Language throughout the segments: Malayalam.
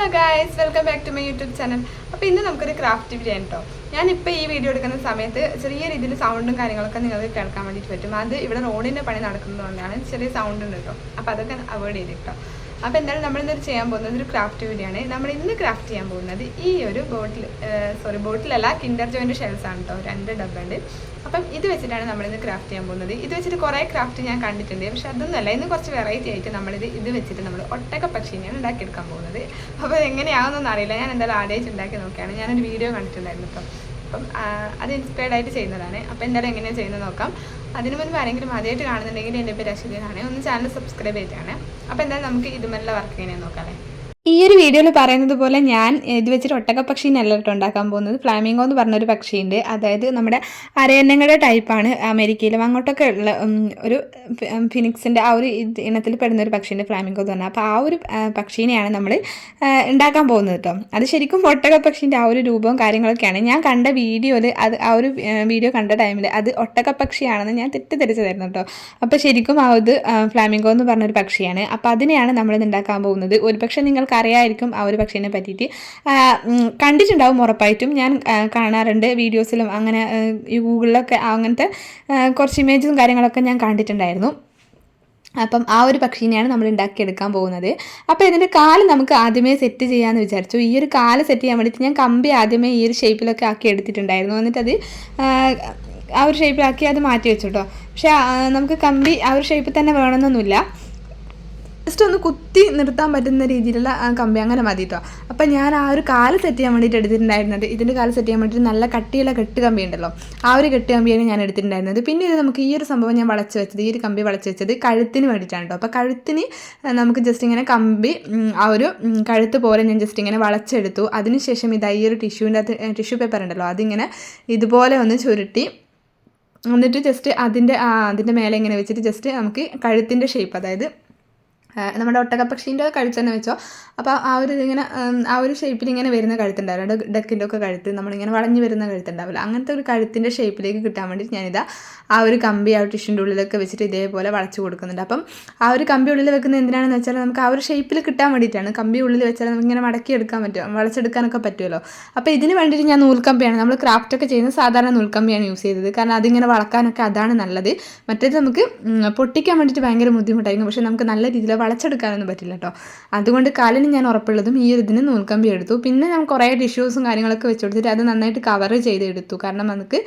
Hello guys welcome back to my YouTube channel അപ്പോൾ ഇന്ന് നമുക്കൊരു ക്രാഫ്റ്റ് ആണ് കേട്ടോ ഞാനിപ്പോൾ ഈ വീഡിയോ എടുക്കുന്ന സമയത്ത് ചെറിയ രീതിയിൽ സൗണ്ടും കാര്യങ്ങളൊക്കെ നിങ്ങൾക്ക് കേൾക്കാൻ വേണ്ടിയിട്ട് പറ്റും. അത് ഇവിടെ റോഡിന്റെ പണി നടക്കുന്നതുകൊണ്ടാണ് ചെറിയ സൗണ്ട് ഉണ്ട് കേട്ടോ അപ്പോൾ അതൊക്കെ അവോയ്ഡ് ചെയ്ത് കേട്ടോ അപ്പോൾ എന്തായാലും നമ്മൾ ഇന്നൊരു ചെയ്യാൻ പോകുന്നത് ഒരു ക്രാഫ്റ്റ് വീഡിയോ ആണ്. നമ്മൾ ഇന്ന് ക്രാഫ്റ്റ് ചെയ്യാൻ പോകുന്നത് ഈ ഒരു ബോട്ടിൽ സോറി ബോട്ടിലല്ല കിൻഡർ ജോയിന്റെ ഷെൽസ് ആണ് കേട്ടോ രണ്ട് ഡബ്ബ ഉണ്ട്. അപ്പം ഇത് വെച്ചിട്ടാണ് നമ്മളിന്ന് ക്രാഫ്റ്റ് ചെയ്യാൻ പോകുന്നത്. ഇത് വെച്ചിട്ട് കുറേ ക്രാഫ്റ്റ് ഞാൻ കണ്ടിട്ടുണ്ട്. പക്ഷെ അതൊന്നുമല്ല ഇന്ന് കുറച്ച് വെറൈറ്റി ആയിട്ട് നമ്മളിത് ഇത് വെച്ചിട്ട് നമ്മൾ ഒട്ടക പക്ഷിനെയാണ് ഉണ്ടാക്കിയെടുക്കാൻ പോകുന്നത്. അപ്പോൾ എങ്ങനെയാണെന്നൊന്നും അറിയില്ല. ഞാൻ എന്തായാലും ആദ്യമായിട്ട് ഉണ്ടാക്കി നോക്കിയാണ്. ഞാനൊരു വീഡിയോ കണ്ടിട്ടുണ്ടായിരുന്നു കേട്ടോ അപ്പം അത് ഇൻസ്പയർഡ് ആയിട്ട് ചെയ്യുന്നതാണ്. അപ്പോൾ എന്തായാലും എങ്ങനെയാണ് ചെയ്യുന്നത് നോക്കാം. അതിന് മുൻപ് ആരെങ്കിലും ആദ്യമായിട്ട് കാണുന്നുണ്ടെങ്കിൽ എന്റെ പേര് അശ്വതി അശ്വതിയാണ് ഒന്ന് ചാനൽ സബ്സ്ക്രൈബ് ചെയ്തിട്ടാണ്. അപ്പോൾ എന്തായാലും നമുക്ക് ഇതുമല്ല വർക്ക് എങ്ങനെയാണെന്ന് നോക്കാം അല്ലേ? ഈ ഒരു വീഡിയോയിൽ പറയുന്നത് പോലെ ഞാൻ ഇത് വെച്ചിട്ട് ഒട്ടക പക്ഷീനല്ല കേട്ടോ ഉണ്ടാക്കാൻ പോകുന്നത് ഫ്ലാമിംഗോ എന്ന് പറഞ്ഞൊരു പക്ഷിയുണ്ട്. അതായത് നമ്മുടെ അരയന്നങ്ങളുടെ ടൈപ്പാണ് അമേരിക്കയിലും അങ്ങോട്ടൊക്കെ ഉള്ള ഒരു ഫിനിക്സിന്റെ ആ ഒരു ഇനത്തിൽ പെടുന്ന ഒരു പക്ഷിയുണ്ട് ഫ്ലാമിംഗോ എന്ന് പറഞ്ഞാൽ. അപ്പോൾ ആ ഒരു പക്ഷീനെയാണ് നമ്മൾ ഉണ്ടാക്കാൻ പോകുന്നത് കേട്ടോ അത് ശരിക്കും ഒട്ടക പക്ഷീന്റെ ആ ഒരു രൂപവും കാര്യങ്ങളൊക്കെയാണ്. ഞാൻ കണ്ട വീഡിയോയിൽ അത് ആ ഒരു വീഡിയോ കണ്ട ടൈമിൽ അത് ഒട്ടക പക്ഷിയാണെന്ന് ഞാൻ തെറ്റിദ്ധരിച്ചതായിരുന്നു കേട്ടോ അപ്പോൾ ശരിക്കും ആ ഇത് ഫ്ലാമിംഗോ എന്ന് പറഞ്ഞൊരു പക്ഷിയാണ്. അപ്പോൾ അതിനെയാണ് നമ്മളിത് ഉണ്ടാക്കാൻ പോകുന്നത്. ഒരുപക്ഷെ നിങ്ങൾക്ക് അറിയായിരിക്കും ആ ഒരു പക്ഷീനെ പറ്റിയിട്ട്. കണ്ടിട്ടുണ്ടാവും ഉറപ്പായിട്ടും. ഞാൻ കാണാറുണ്ട് വീഡിയോസിലും അങ്ങനെ ഗൂഗിളിലൊക്കെ അങ്ങനത്തെ കുറച്ച് ഇമേജും കാര്യങ്ങളൊക്കെ ഞാൻ കണ്ടിട്ടുണ്ടായിരുന്നു. അപ്പം ആ ഒരു പക്ഷീനെയാണ് നമ്മൾ ഉണ്ടാക്കിയെടുക്കാൻ പോകുന്നത്. അപ്പോൾ ഇതിന്റെ കാൽ നമുക്ക് ആദ്യമേ സെറ്റ് ചെയ്യാമെന്ന് വിചാരിച്ചു. ഈ ഒരു കാൽ സെറ്റ് ചെയ്യാൻ വേണ്ടിയിട്ട് ഞാൻ കമ്പി ആദ്യമേ ഈ ഒരു ഷേപ്പിലൊക്കെ ആക്കി എടുത്തിട്ടുണ്ടായിരുന്നു. എന്നിട്ടത് ആ ഒരു ഷേപ്പിലാക്കി അത് മാറ്റി വെച്ചു കേട്ടോ. പക്ഷേ നമുക്ക് കമ്പി ആ ഒരു ഷേപ്പിൽ തന്നെ വേണമെന്നൊന്നുമില്ല. ജസ്റ്റ് ഒന്ന് കുത്തി നിർത്താൻ പറ്റുന്ന രീതിയിലുള്ള കമ്പി. അങ്ങനെ മതി കേട്ടോ അപ്പം ഞാൻ ആ ഒരു കാൽ സെറ്റ് ചെയ്യാൻ വേണ്ടിയിട്ട് എടുത്തിട്ടുണ്ടായിരുന്നത്. ഇതിന്റെ കാൽ സെറ്റ് ചെയ്യാൻ വേണ്ടിയിട്ട് നല്ല കട്ടിയുള്ള കെട്ട് കമ്പി ഉണ്ടല്ലോ. ആ ഒരു കെട്ട് കമ്പിയാണ് ഞാൻ എടുത്തിട്ടുണ്ടായിരുന്നത്. പിന്നെ ഇത് നമുക്ക് ഈ ഒരു സംഭവം ഞാൻ വളച്ച് വെച്ചത് ഈ ഒരു കമ്പി വളച്ച് വെച്ചത് കഴുത്തിന് വേണ്ടിയിട്ടാണ് കേട്ടോ അപ്പോൾ കഴുത്തിന് നമുക്ക് ജസ്റ്റ് ഇങ്ങനെ കമ്പി ആ ഒരു കഴുത്ത് പോലെ ഞാൻ ജസ്റ്റ് ഇങ്ങനെ വളച്ചെടുത്തു. അതിനുശേഷം ഇതാ ഈ ഒരു ടിഷ്യൂവിന്റെ അകത്ത് ടിഷ്യൂ പേപ്പർ ഉണ്ടല്ലോ അതിങ്ങനെ ഇതുപോലെ ഒന്ന് ചുരുട്ടി എന്നിട്ട് ജസ്റ്റ് അതിന്റെ അതിന്റെ മേലെ ഇങ്ങനെ വെച്ചിട്ട് ജസ്റ്റ് നമുക്ക് കഴുത്തിന്റെ ഷേപ്പ് അതായത് നമ്മുടെ ഒട്ടകപ്പക്ഷീന്റെ കഴുത്ത് തന്നെ വെച്ചോ. അപ്പോൾ ആ ഒരു ഇതിങ്ങനെ ആ ഒരു ഷേപ്പിൽ ഇങ്ങനെ വരുന്ന കഴുത്തുണ്ടാവില്ല? ഡക്കിന്റെ ഒക്കെ കഴുത്ത് നമ്മളിങ്ങനെ വളഞ്ഞു വരുന്ന കഴുത്തുണ്ടാവില്ല? അങ്ങനത്തെ ഒരു കഴുത്തിന്റെ ഷേപ്പിലേക്ക് കിട്ടാൻ വേണ്ടിയിട്ട് ഞാനിതാ ആ ഒരു കമ്പി ആ ടിഷ്യൂന്റെ ഉള്ളിലൊക്കെ വെച്ചിട്ട് ഇതേപോലെ വളച്ചു കൊടുക്കുന്നുണ്ട്. അപ്പം ആ ഒരു കമ്പി ഉള്ളിൽ വെക്കുന്നത് എന്തിനാണെന്ന് വെച്ചാൽ നമുക്ക് ആ ഒരു ഷേപ്പിൽ കിട്ടാൻ വേണ്ടിയിട്ടാണ്. കമ്പി ഉള്ളിൽ വെച്ചാൽ നമുക്ക് ഇങ്ങനെ മടക്കി എടുക്കാൻ പറ്റും വളച്ചെടുക്കാനൊക്കെ പറ്റുമല്ലോ. അപ്പോൾ ഇതിന് വേണ്ടിയിട്ട് ഞാൻ നൂൽക്കമ്പിയാണ് നമ്മൾ ക്രാഫ്റ്റൊക്കെ ചെയ്യുന്ന സാധാരണ നൂൽക്കമ്പിയാണ് യൂസ് ചെയ്തത്. കാരണം അതിങ്ങനെ വളക്കാനൊക്കെ അതാണ് നല്ലത്. മറ്റേത് നമുക്ക് പൊട്ടിക്കാൻ വേണ്ടിയിട്ട് ഭയങ്കര ബുദ്ധിമുട്ടായിരിക്കും പക്ഷേ നമുക്ക് നല്ല രീതിയിൽ വളച്ചെടുക്കാനൊന്നും പറ്റില്ല കേട്ടോ അതുകൊണ്ട് കാലിന് ഞാൻ ഉറപ്പുള്ളതും ഈ ഒരു ഇതിന് നൂൽക്കമ്പി എടുത്തു. പിന്നെ ഞാൻ കുറേ ടിഷ്യൂസും കാര്യങ്ങളൊക്കെ വെച്ച് കൊടുത്തിട്ട് അത് നന്നായിട്ട് കവർ ചെയ്തെടുത്തു. കാരണം നമുക്ക്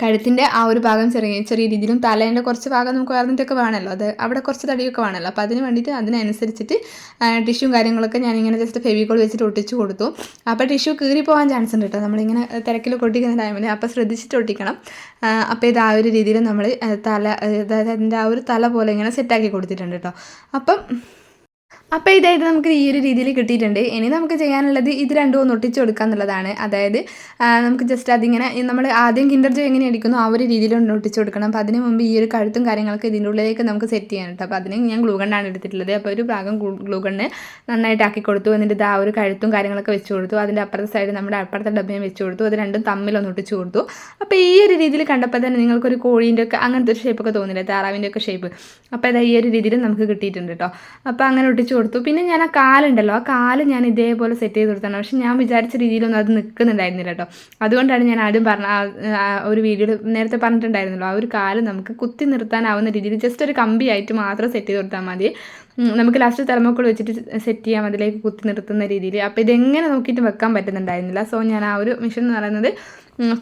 കഴുത്തിന്റെ ആ ഒരു ഭാഗം ചെറിയ ചെറിയ രീതിയിലും തലേന്റെ കുറച്ച് ഭാഗം നമുക്ക് വേർന്നിട്ടൊക്കെ വേണമല്ലോ അത് അവിടെ കുറച്ച് തടിയൊക്കെ വേണമല്ലോ. അപ്പോൾ അതിന് വേണ്ടിയിട്ട് അതിനനുസരിച്ചിട്ട് ടിഷ്യൂ കാര്യങ്ങളൊക്കെ ഞാനിങ്ങനെ ജസ്റ്റ് ഫെവിക്കോൾ വെച്ചിട്ട് ഒട്ടിച്ച് കൊടുത്തു. അപ്പോൾ ടിഷ്യൂ കീറി പോകാൻ ചാൻസ് ഉണ്ട് കേട്ടോ. നമ്മളിങ്ങനെ തിരക്കിൽ കൊട്ടിക്കുന്ന ടൈമിൽ അപ്പോൾ ശ്രദ്ധിച്ചിട്ട് ഒട്ടിക്കണം. അപ്പോൾ ഇത് ആ ഒരു രീതിയിൽ നമ്മൾ തല അതായത് അതിന്റെ ആ ഒരു തല പോലെ ഇങ്ങനെ സെറ്റാക്കി കൊടുത്തിട്ടുണ്ട് കേട്ടോ. അപ്പം അപ്പോൾ ഇതായത് നമുക്ക് ഈ ഒരു രീതിയിൽ കിട്ടിയിട്ടുണ്ട്. ഇനി നമുക്ക് ചെയ്യാനുള്ളത് ഇത് രണ്ടും ഒന്ന് ഒട്ടിച്ച് കൊടുക്കുക എന്നുള്ളതാണ്. അതായത് നമുക്ക് ജസ്റ്റ് അതിങ്ങനെ നമ്മൾ ആദ്യം കിൻഡർ ജോ എങ്ങനെ അടിക്കുന്നു ആ ഒരു രീതിയിൽ ഒന്ന് ഒട്ടിച്ച് കൊടുക്കണം. അപ്പോൾ അതിന് മുമ്പ് ഈ ഒരു കഴുത്തും കാര്യങ്ങളൊക്കെ ഇതിന്റെ ഉള്ളിലേക്ക് നമുക്ക് സെറ്റ് ചെയ്യാൻ കേട്ടോ അപ്പോൾ അതിന് ഞാൻ ഗ്ലൂ ഗണ്ണാണ് എടുത്തിട്ടുള്ളത്. അപ്പോൾ ഒരു ഭാഗം ഗ്ലൂ ഗണ്ണ് നന്നായിട്ട് ആക്കി കൊടുത്തു. എന്നിട്ട് ആ ഒരു കഴുത്തും കാര്യങ്ങളൊക്കെ വെച്ച് കൊടുത്തു. അതിന്റെ അപ്പുറത്തെ സൈഡ് നമ്മുടെ അപ്പുറത്തെ ഡബ്ബയും വെച്ച് കൊടുത്തു. അത് രണ്ടും തമ്മിലൊന്ന് ഒട്ടിച്ച് കൊടുത്തു. അപ്പോൾ ഈ ഒരു രീതിയിൽ കണ്ടപ്പോൾ തന്നെ നിങ്ങൾക്കൊരു കോഴീന്റെ ഒക്കെ അങ്ങനത്തെ ഒരു ഷേപ്പൊക്കെ തോന്നില്ലേ? താറാവിന്റെ ഒക്കെ ഷേപ്പ് അപ്പോൾ അത് ഈ ഒരു രീതിയിൽ നമുക്ക് കിട്ടിയിട്ടുണ്ട് കേട്ടോ അപ്പോൾ അങ്ങനെ ഒട്ടിച്ച് കൊടുത്തു. പിന്നെ ഞാൻ ആ കാലുണ്ടല്ലോ ആ കാൽ ഞാൻ ഇതേപോലെ സെറ്റ് ചെയ്ത് കൊടുത്താണ്. പക്ഷെ ഞാൻ വിചാരിച്ച രീതിയിലൊന്നും അത് നിൽക്കുന്നുണ്ടായിരുന്നില്ല കേട്ടോ അതുകൊണ്ടാണ് ഞാൻ ആദ്യം പറഞ്ഞ ഒരു വീഡിയോയിൽ നേരത്തെ പറഞ്ഞിട്ടുണ്ടായിരുന്നല്ലോ ആ ഒരു കാൽ നമുക്ക് കുത്തി നിർത്താനാവുന്ന രീതിയിൽ ജസ്റ്റ് ഒരു കമ്പിയായിട്ട് മാത്രം സെറ്റ് ചെയ്ത് കൊടുത്താൽ മതി. നമുക്ക് ലാസ്റ്റ് തെർമോക്കോൾ വെച്ചിട്ട് സെറ്റ് ചെയ്യാം അതിലേക്ക് കുത്തി നിർത്തുന്ന രീതിയിൽ അപ്പോൾ ഇതെങ്ങനെ നോക്കിയിട്ട് വെക്കാൻ പറ്റുന്നുണ്ടായിരുന്നില്ല. സോ ഞാൻ ആ ഒരു മിഷൻ എന്ന് പറയുന്നത്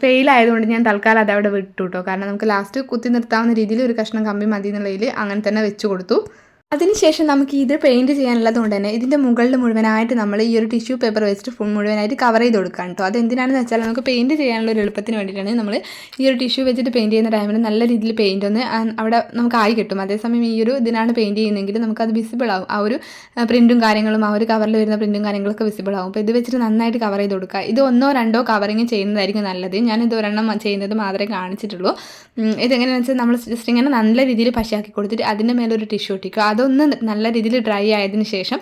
ഫെയിൽ ആയതുകൊണ്ട് ഞാൻ തൽക്കാലം അതവിടെ വിട്ടു കേട്ടോ കാരണം നമുക്ക് ലാസ്റ്റ് കുത്തി നിർത്താവുന്ന രീതിയിൽ ഒരു കഷ്ണം കമ്പി മതി എന്നുള്ളതിൽ അങ്ങനെ തന്നെ വെച്ച് കൊടുത്തു. അതിനുശേഷം നമുക്ക് ഇത് പെയിന്റ് ചെയ്യാനുള്ളത് കൊണ്ട് തന്നെ ഇതിന്റെ മുകളിൽ മുഴുവനായിട്ട് നമ്മൾ ഈ ഒരു ടിഷ്യൂ പേപ്പർ വെച്ചിട്ട് ഫുൾ മുഴുവനായിട്ട് കവർ ചെയ്ത് കൊടുക്കാം കേട്ടോ. അത് എന്തിനാണെന്ന് വെച്ചാൽ നമുക്ക് പെയിന്റ് ചെയ്യാനുള്ള ഒരു എളുപ്പത്തിന് വേണ്ടിയിട്ടാണ് നമ്മൾ ഈ ഒരു ടിഷ്യൂ വെച്ചിട്ട് പെയിന്റ് ചെയ്യുന്ന ടൈമിൽ നല്ല രീതിയിൽ പെയിന്റ് ഒന്ന് അവിടെ നമുക്ക് ആയി കിട്ടും. അതേസമയം ഈ ഒരു ഇതിനാണ് പെയിന്റ് ചെയ്യുന്നതെങ്കിൽ നമുക്കത് വിസിബിൾ ആവും. ആ ഒരു പ്രിന്റും കാര്യങ്ങളും ആ ഒരു കവറിൽ വരുന്ന പ്രിന്റും കാര്യങ്ങളൊക്കെ വിസിബിൾ ആവും. അപ്പോൾ ഇത് വെച്ചിട്ട് നന്നായിട്ട് കവർ ചെയ്ത് കൊടുക്കുക. ഇത് ഒന്നോ രണ്ടോ കവറിങ് ചെയ്യുന്നതായിരിക്കും നല്ലത്. ഞാനിത് ഒരെണ്ണം ചെയ്യുന്നത് മാത്രമേ കാണിച്ചിട്ടുള്ളൂ. ഇതെങ്ങനെയാണെന്ന് വെച്ചാൽ നമ്മൾ ജസ്റ്റ് ഇങ്ങനെ നല്ല രീതിയിൽ പശയാക്കി കൊടുത്തിട്ട് അതിന്റെ മേലൊരു ടിഷ്യൂ ഒട്ടിക്കുക അതൊന്ന് നല്ല രീതിയിൽ ഡ്രൈ ആയതിനു ശേഷം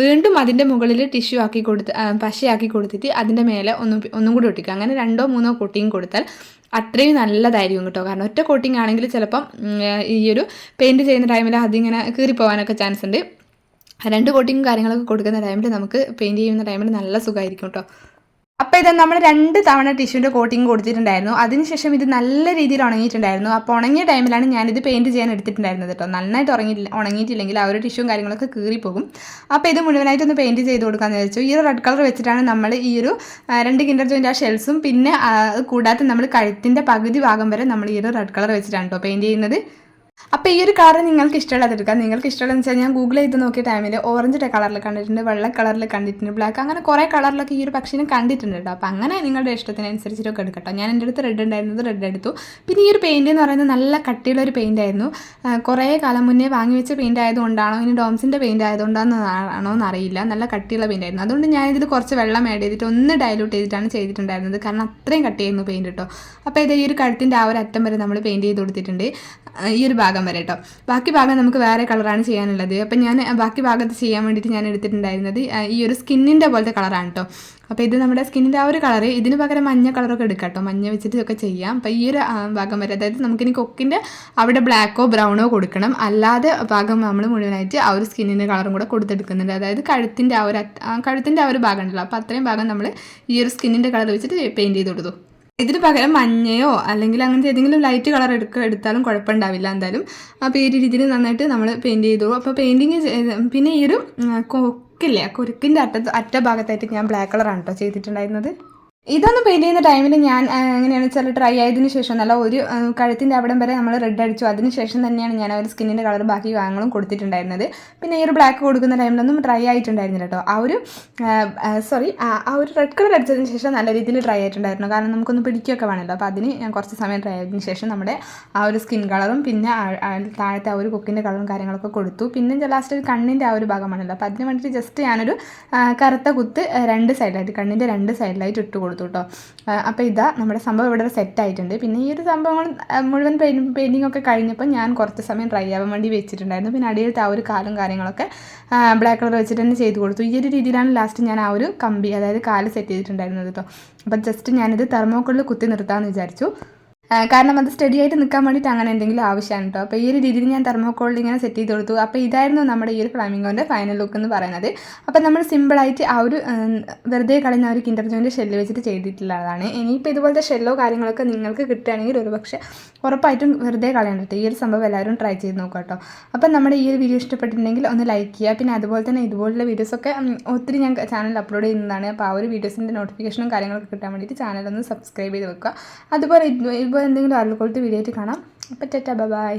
വീണ്ടും അതിന്റെ മുകളിൽ ടിഷ്യൂ ആക്കി കൊടുത്ത് പശയാക്കി കൊടുത്തിട്ട് അതിന്റെ മേലെ ഒന്നും ഒന്നും കൂടി ഒട്ടിക്കുക. അങ്ങനെ രണ്ടോ മൂന്നോ കോട്ടിങ് കൊടുത്താൽ അത്രയും നല്ലതായിരിക്കും കേട്ടോ. കാരണം ഒറ്റ കോട്ടിങ് ആണെങ്കിൽ ചിലപ്പം ഈ ഒരു പെയിന്റ് ചെയ്യുന്ന ടൈമിൽ അതിങ്ങനെ കീറിപ്പോവാനൊക്കെ ചാൻസ് ഉണ്ട്. രണ്ട് കോട്ടിങ്ങും കാര്യങ്ങളൊക്കെ കൊടുക്കുന്ന ടൈമിൽ നമുക്ക് പെയിന്റ് ചെയ്യുന്ന ടൈമിൽ നല്ല സുഖമായിരിക്കും കേട്ടോ. അപ്പോൾ ഇത് നമ്മൾ രണ്ട് തവണ ടിഷ്യൂന്റെ കോട്ടിങ് കൊടുത്തിട്ടുണ്ടായിരുന്നു. അതിനുശേഷം ഇത് നല്ല രീതിയിൽ ഉണങ്ങിയിട്ടുണ്ടായിരുന്നു. അപ്പോൾ ഉണങ്ങിയ ടൈമിലാണ് ഞാനിത് പെയിന്റ് ചെയ്യാൻ എടുത്തിട്ടുണ്ടായിരുന്നത് കേട്ടോ. നന്നായിട്ട് ഉറങ്ങി ഉണങ്ങിയിട്ടില്ലെങ്കിൽ ആ ഒരു ടിഷ്യൂം കാര്യങ്ങളൊക്കെ കീറിപ്പോകും. അപ്പോൾ ഇത് മുഴുവനായിട്ട് ഒന്ന് പെയിന്റ് ചെയ്ത് കൊടുക്കാമെന്ന് വിചാരിച്ചു. ഈ റെഡ് കളർ വെച്ചിട്ടാണ് നമ്മൾ ഈ ഒരു രണ്ട് കിൻഡർ ജോയിന്റെ ആ ഷെൽസും പിന്നെ കൂടാതെ നമ്മൾ കഴുത്തിന്റെ പകുതി ഭാഗം വരെ നമ്മൾ ഈ ഒരു റെഡ് കളർ വെച്ചിട്ടാണ് കേട്ടോ പെയിന്റ് ചെയ്യുന്നത്. അപ്പോൾ ഈ ഒരു കളർ നിങ്ങൾക്ക് ഇഷ്ടമുള്ളത് എടുക്കാം. നിങ്ങൾക്ക് ഇഷ്ടമുള്ളതെന്ന് വെച്ചാൽ ഞാൻ ഗൂഗിൾ ചെയ്ത് നോക്കിയ ടൈമിൽ ഓറഞ്ച് കളറിൽ കണ്ടിട്ടുണ്ട് വെള്ള കളറിൽ കണ്ടിട്ടുണ്ട് ബ്ലാക്ക് അങ്ങനെ കുറേ കളറിലൊക്കെ ഈ ഒരു പക്ഷിനെ കണ്ടിട്ടുണ്ട് കേട്ടോ അപ്പോൾ അങ്ങനെ നിങ്ങളുടെ ഇഷ്ടത്തിനനുസരിച്ചിട്ടൊക്കെ എടുക്കട്ടോ. ഞാൻ എന്റെ അടുത്ത് റെഡ് ഉണ്ടായിരുന്നത് റെഡ് എടുത്തു. പിന്നെ ഈ ഒരു പെയിന്റ് എന്ന് പറയുന്നത് നല്ല കട്ടിയുള്ള ഒരു പെയിന്റ് ആയിരുന്നു. കുറേ കാലം മുന്നേ വാങ്ങി വെച്ച പെയിന്റ് ആയതുകൊണ്ടാണോ ഇനി ഡോംസിന്റെ പെയിന്റ് ആയതുകൊണ്ടാണോ എന്ന് എന്നറിയില്ല നല്ല കട്ടിയുള്ള പെയിന്റ് ആയിരുന്നു. അതുകൊണ്ട് ഞാൻ ഞാനിതിൽ കുറച്ച് വെള്ളം ആഡ് ചെയ്തിട്ട് ഒന്ന് ഡയലൂട്ട് ചെയ്തിട്ടാണ് ചെയ്തിട്ടുണ്ടായിരുന്നത്. കാരണം അത്രയും കട്ട് ചെയ്യുന്നു പെയിന്റ് കേട്ടോ അപ്പോൾ ഇത് ഈ ഒരു കഴുത്തിന്റെ ആ ഒരു അറ്റം വരെ നമ്മൾ പെയിന്റ് ചെയ്ത് കൊടുത്തിട്ടുണ്ട്. ഈ ഒരു ഭാഗം വരെ കേട്ടോ ബാക്കി ഭാഗം നമുക്ക് വേറെ കളറാണ് ചെയ്യാനുള്ളത്. അപ്പം ഞാൻ ബാക്കി ഭാഗത്ത് ചെയ്യാൻ വേണ്ടിയിട്ട് ഞാൻ എടുത്തിട്ടുണ്ടായിരുന്നത് ഈ ഒരു സ്കിന്നിന്റെ പോലത്തെ കളറാണ് കേട്ടോ അപ്പോൾ ഇത് നമ്മുടെ സ്കിന്നിന്റെ ആ ഒരു കളറ് ഇതിന് പകരം മഞ്ഞ കളറൊക്കെ എടുക്കാം കേട്ടോ മഞ്ഞ വെച്ചിട്ട് ഒക്കെ ചെയ്യാം. അപ്പോൾ ഈ ഒരു ഭാഗം വരെ അതായത് നമുക്കിനി കൊക്കിന്റെ അവിടെ ബ്ലാക്കോ ബ്രൗണോ കൊടുക്കണം. അല്ലാതെ ഭാഗം നമ്മൾ മുഴുവനായിട്ട് ആ ഒരു സ്കിന്നിന്റെ കളറും കൂടെ കൊടുത്തെടുക്കുന്നുണ്ട്. അതായത് കഴുത്തിന്റെ ആ ഒരു കഴുത്തിന്റെ ആ ഒരു ഭാഗം ഉണ്ടല്ലോ. അപ്പോൾ അത്രയും ഭാഗം നമ്മൾ ഈ ഒരു സ്കിന്നിന്റെ കളർ വെച്ചിട്ട് പെയിന്റ് ചെയ്ത് കൊടുത്തു. ഇതിന് പകരം മഞ്ഞയോ അല്ലെങ്കിൽ അങ്ങനത്തെ ഏതെങ്കിലും ലൈറ്റ് കളർ എടുക്ക എടുത്താലും കുഴപ്പമുണ്ടാവില്ല എന്തായാലും. ഈ ഒരു രീതിയിൽ നന്നായിട്ട് നമ്മൾ പെയിന്റ് ചെയ്തു. അപ്പോൾ പെയിന്റിങ് പിന്നെ ഈ ഒരു കൊക്കില്ലേ? കുരുക്കിന്റെ അറ്റത്ത് അറ്റ ഭാഗത്തായിട്ട് ഞാൻ ബ്ലാക്ക് കളറാണ് കേട്ടോ ചെയ്തിട്ടുണ്ടായിരുന്നത്. ഇതൊന്ന് പെയിന്റ് ചെയ്യുന്ന ടൈമിൽ ഞാൻ എങ്ങനെയാണെന്ന് വെച്ചാൽ ഡ്രൈ ആയതിനു ശേഷം നല്ല ഒരു കഴുത്തിന്റെ അവിടം വരെ നമ്മൾ റെഡ് അടിച്ചു. അതിന് ശേഷം തന്നെയാണ് ഞാൻ ഒരു സ്കിന്നിന്റെ കളർ ബാക്കി ഭാഗങ്ങളും കൊടുത്തിട്ടുണ്ടായിരുന്നത്. പിന്നെ ഈ ഒരു ബ്ലാക്ക് കൊടുക്കുന്ന ടൈമിലൊന്നും ട്രൈ ആയിട്ടുണ്ടായിരുന്നില്ല കേട്ടോ ആ ഒരു സോറി ആ ഒരു റെഡ് കളർ അടിച്ചതിന് ശേഷം നല്ല രീതിയിൽ ട്രൈ ആയിട്ടുണ്ടായിരുന്നു. കാരണം നമുക്കൊന്ന് പിടിക്കുകയൊക്കെ വേണമല്ലോ. അപ്പോൾ അതിന് ഞാൻ കുറച്ച് സമയം ട്രൈ ആയതിന് ശേഷം നമ്മുടെ ആ ഒരു സ്കിൻ കളറും പിന്നെ താഴത്തെ ആ ഒരു കൊക്കിന്റെ കളറും കാര്യങ്ങളൊക്കെ കൊടുത്തു. പിന്നെ ലാസ്റ്റ് ഒരു കണ്ണിന്റെ ആ ഒരു ഭാഗമാണല്ലോ. അപ്പോൾ അതിന് വേണ്ടിയിട്ട് ജസ്റ്റ് ഞാനൊരു കറുത്ത കുത്ത് രണ്ട് സൈഡിലായിട്ട് കണ്ണിന്റെ രണ്ട് സൈഡിലായിട്ട് ഇട്ട് കൊടുത്തു കേട്ടോ അപ്പോൾ ഇതാ നമ്മുടെ സംഭവം ഇവിടെ സെറ്റ് ആയിട്ടുണ്ട്. പിന്നെ ഈ ഒരു സംഭവങ്ങൾ മുഴുവൻ പെയിന്റ് പെയിന്റിംഗ് ഒക്കെ കഴിഞ്ഞപ്പോൾ ഞാൻ കുറച്ച് സമയം ഡ്രൈ ആവാൻ വേണ്ടി വെച്ചിട്ടുണ്ടായിരുന്നു. പിന്നെ അടിയിലത്തെ ആ ഒരു കാലും കാര്യങ്ങളൊക്കെ ബ്ലാക്ക് കളർ വെച്ചിട്ട് തന്നെ ചെയ്ത് കൊടുത്തു. ഈ ഒരു രീതിയിലാണ് ലാസ്റ്റ് ഞാൻ ആ ഒരു കമ്പി അതായത് കാൽ സെറ്റ് ചെയ്തിട്ടുണ്ടായിരുന്നത് കേട്ടോ അപ്പോൾ ജസ്റ്റ് ഞാനിത് തെർമോക്കോളിൽ കുത്തി നിർത്താമെന്ന് വിചാരിച്ചു. കാരണം അത് സ്റ്റഡി ആയിട്ട് നിൽക്കാൻ വേണ്ടിയിട്ട് അങ്ങനെ എന്തെങ്കിലും ആവശ്യമാണ് കേട്ടോ അപ്പോൾ ഈ ഒരു രീതിയിൽ ഞാൻ തെർമോക്കോളിൽ ഇങ്ങനെ സെറ്റ് ചെയ്ത് കൊടുത്തു. അപ്പോൾ ഇതായിരുന്നു നമ്മുടെ ഈ ഒരു ഫ്ലാമിംഗോന്റെ ഫൈനൽ ലുക്ക് എന്ന് പറയുന്നത്. അപ്പോൾ നമ്മൾ സിമ്പിളായിട്ട് ആ ഒരു വെറുതെ കളയുന്ന ഒരു കിൻഡർ ജോയിന്റെ ഷെല്ല് വെച്ചിട്ട് ചെയ്തിട്ടുള്ളതാണ്. ഇനിയിപ്പോൾ ഇതുപോലത്തെ ഷെല്ലോ കാര്യങ്ങളൊക്കെ നിങ്ങൾക്ക് കിട്ടുകയാണെങ്കിൽ ഒരു പക്ഷേ ഉറപ്പായിട്ടും വെറുതെ കളയണ്ട ഈ ഒരു സംഭവം എല്ലാവരും ട്രൈ ചെയ്ത് നോക്കുക കേട്ടോ അപ്പം നമ്മുടെ ഈ ഒരു വീഡിയോ ഇഷ്ടപ്പെട്ടിട്ടുണ്ടെങ്കിൽ ഒന്ന് ലൈക്ക് ചെയ്യുക. പിന്നെ അതുപോലെ തന്നെ ഇതുപോലുള്ള വീഡിയോസൊക്കെ ഒത്തിരി ഞാൻ ചാനൽ അപ്ലോഡ് ചെയ്യുന്നതാണ്. അപ്പോൾ ആ ഒരു വീഡിയോസിന്റെ നോട്ടിഫിക്കേഷനും കാര്യങ്ങളൊക്കെ കിട്ടാൻ വേണ്ടിയിട്ട് ചാനൽ ഒന്ന് സബ്സ്ക്രൈബ് ചെയ്ത് വെക്കുക. അതുപോലെ ഇതുപോലെ എന്തെങ്കിലും അറിവുകൊടുത്ത് വീഡിയോ ആയിട്ട് കാണാം. അപ്പം ടെറ്റ ബൈ.